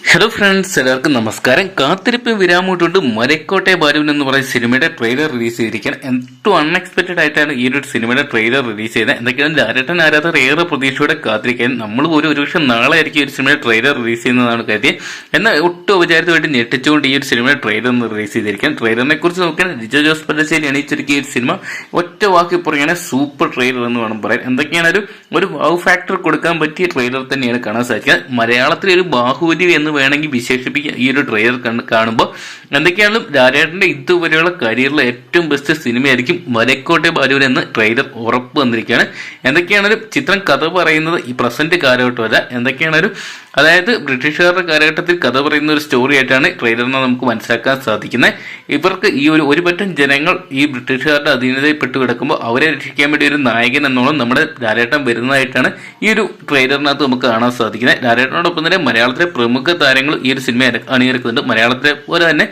Hello friends എല്ലാവർക്കും നമസ്കാരം. കാത്തിരിപ്പ് വിരാമോട്ടുണ്ട് മരക്കോട്ടെ ബാലുവിൻ എന്ന് പറയുന്ന സിനിമയുടെ ട്രെയിലർ റിലീസ് ചെയ്തിരിക്കാൻ ഏറ്റവും അൺഎക്സ്പെക്ടഡ് ആയിട്ടാണ് ഈ ഒരു സിനിമയുടെ ട്രെയിലർ റിലീസ് ചെയ്തത് എന്തൊക്കെയാണ്? ലാരട്ടൻ ആരാധകർ ഏറെ പ്രതീക്ഷയോടെ കാത്തിരിക്കാൻ നമ്മൾ ഒരു ഒരു പക്ഷേ നാളെ ആയിരിക്കും ഒരു സിനിമയുടെ ട്രെയിലർ റിലീസ് ചെയ്യുന്നതാണ് കരുതിയത്. എന്നാൽ ഒട്ടും ഉപചാരിതമായിട്ട് ഞെട്ടിച്ചുകൊണ്ട് ഈ ഒരു സിനിമയുടെ ട്രെയിലർ റിലീസ് ചെയ്തിരിക്കാൻ ട്രെയിലറിനെ കുറിച്ച് നോക്കിയാൽ ലിജോ ജോസ് പല്ലശ്ശേരി അണിയിച്ചൊരുക്കിയ ഒരു സിനിമ ഒറ്റ വാക്കി പറയുകയാണെങ്കിൽ സൂപ്പർ ട്രെയിലർ എന്ന് വേണം പറയാൻ. എന്തൊക്കെയാണ്? ഒരു ഒരു വാവ് ഫാക്ടർ കൊടുക്കാൻ പറ്റിയ ട്രെയിലർ തന്നെയാണ് കാണാൻ സാധിക്കുക. മലയാളത്തിലെ ഒരു ബാഹുബലി എന്ന് വേണമെങ്കിൽ വിശേഷിപ്പിക്കുക ഈ ഒരു ട്രെയിലർ കാണുമ്പോൾ എന്തൊക്കെയാണെങ്കിലും ലാലേട്ടന്റെ ഇതുവരെയുള്ള കരിയറിലെ ഏറ്റവും ബെസ്റ്റ് സിനിമയായിരിക്കും വരക്കോട്ടെ ബാലൂർ എന്ന് ട്രെയിലർ ഉറപ്പ് വന്നിരിക്കുകയാണ്. എന്തൊക്കെയാണെങ്കിലും ചിത്രം കഥ പറയുന്നത് ഈ പ്രസന്റ് കാലഘട്ടമല്ല. എന്തൊക്കെയാണെങ്കിലും അതായത് ബ്രിട്ടീഷുകാരുടെ കാലഘട്ടത്തിൽ കഥ പറയുന്ന ഒരു സ്റ്റോറി ആയിട്ടാണ് ട്രെയിലറിനെ നമുക്ക് മനസ്സിലാക്കാൻ സാധിക്കുന്നത്. ഇവർക്ക് ഈ ഒരു ഒരു പറ്റം ജനങ്ങൾ ഈ ബ്രിട്ടീഷുകാരുടെ അധീനതയിൽപ്പെട്ട് കിടക്കുമ്പോൾ അവരെ രക്ഷിക്കാൻ വേണ്ടി ഒരു നായകൻ എന്നോളം നമ്മുടെ ലാലേട്ടൻ വരുന്നതായിട്ടാണ് ഈ ഒരു ട്രെയിലറിനകത്ത് നമുക്ക് കാണാൻ സാധിക്കുന്നത്. ലാലേട്ടനോടൊപ്പം തന്നെ മലയാളത്തിലെ പ്രമുഖ താരങ്ങൾ ഈ ഒരു സിനിമ അണിയിറക്കുന്നുണ്ട് മലയാളത്തിലെ പോലെ തന്നെ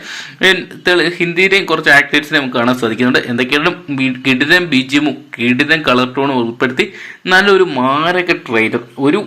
ഹിന്ദിയിലെയും കുറച്ച് ആക്ടേഴ്സിനെ നമുക്ക് കാണാൻ സാധിക്കുന്നുണ്ട്. എന്തൊക്കെയാണ് കിടിലം ബീജിയമും കിടിലം കളർ ടോണും ഉൾപ്പെടുത്തി നല്ലൊരു മാരക ട്രെയിലർ ഒരു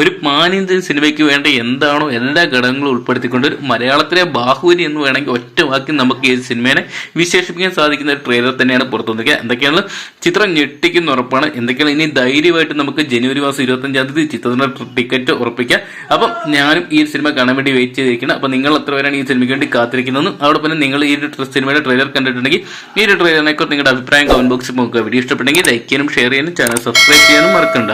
ഒരു പാൻ ഇന്ത്യൻ സിനിമയ്ക്ക് വേണ്ട എന്താണോ എല്ലാ ഘടകങ്ങളും ഉൾപ്പെടുത്തിക്കൊണ്ട് ഒരു മലയാളത്തിലെ ബാഹുബലി എന്ന് വേണമെങ്കിൽ ഒറ്റ വാക്കിൽ നമുക്ക് ഈ സിനിമയെ വിശേഷിപ്പിക്കാൻ സാധിക്കുന്ന ഒരു ട്രെയിലർ തന്നെയാണ് പുറത്തു വന്നിരിക്കുക എന്തൊക്കെയാണ്? ചിത്രം ഞെട്ടിക്കുന്ന ഉറപ്പാണ്. എന്തൊക്കെയാണ്? ഇനി ധൈര്യമായിട്ട് നമുക്ക് ജനുവരി മാസം ഇരുപത്തഞ്ചാം തീയതി ചിത്രത്തിന്റെ ടിക്കറ്റ് ഉറപ്പിക്കാം. അപ്പം ഞാനും ഈ സിനിമ കാണാൻ വേണ്ടി വെയിറ്റ് ചെയ്തിരിക്കണം അപ്പം നിങ്ങൾ എത്ര പേരാണ് ഈ സിനിമയ്ക്ക് വേണ്ടി കാത്തിരിക്കുന്നതെന്നും അവിടെ പിന്നെ നിങ്ങൾ ഈ സിനിമയുടെ ട്രെയിലർ കണ്ടിട്ടുണ്ടെങ്കിൽ ഈ ഒരു ട്രെയിലറിനെ കുറിച്ച് നിങ്ങളുടെ അഭിപ്രായം കമന്റ് ബോക്സിൽ നോക്കുക. വീഡിയോ ഇഷ്ടപ്പെട്ടെങ്കിൽ ലൈക്ക് ചെയ്യാനും ഷെയർ ചെയ്യാനും ചാനൽ സബ്സ്ക്രൈബ് ചെയ്യാനും മറക്കണ്ട.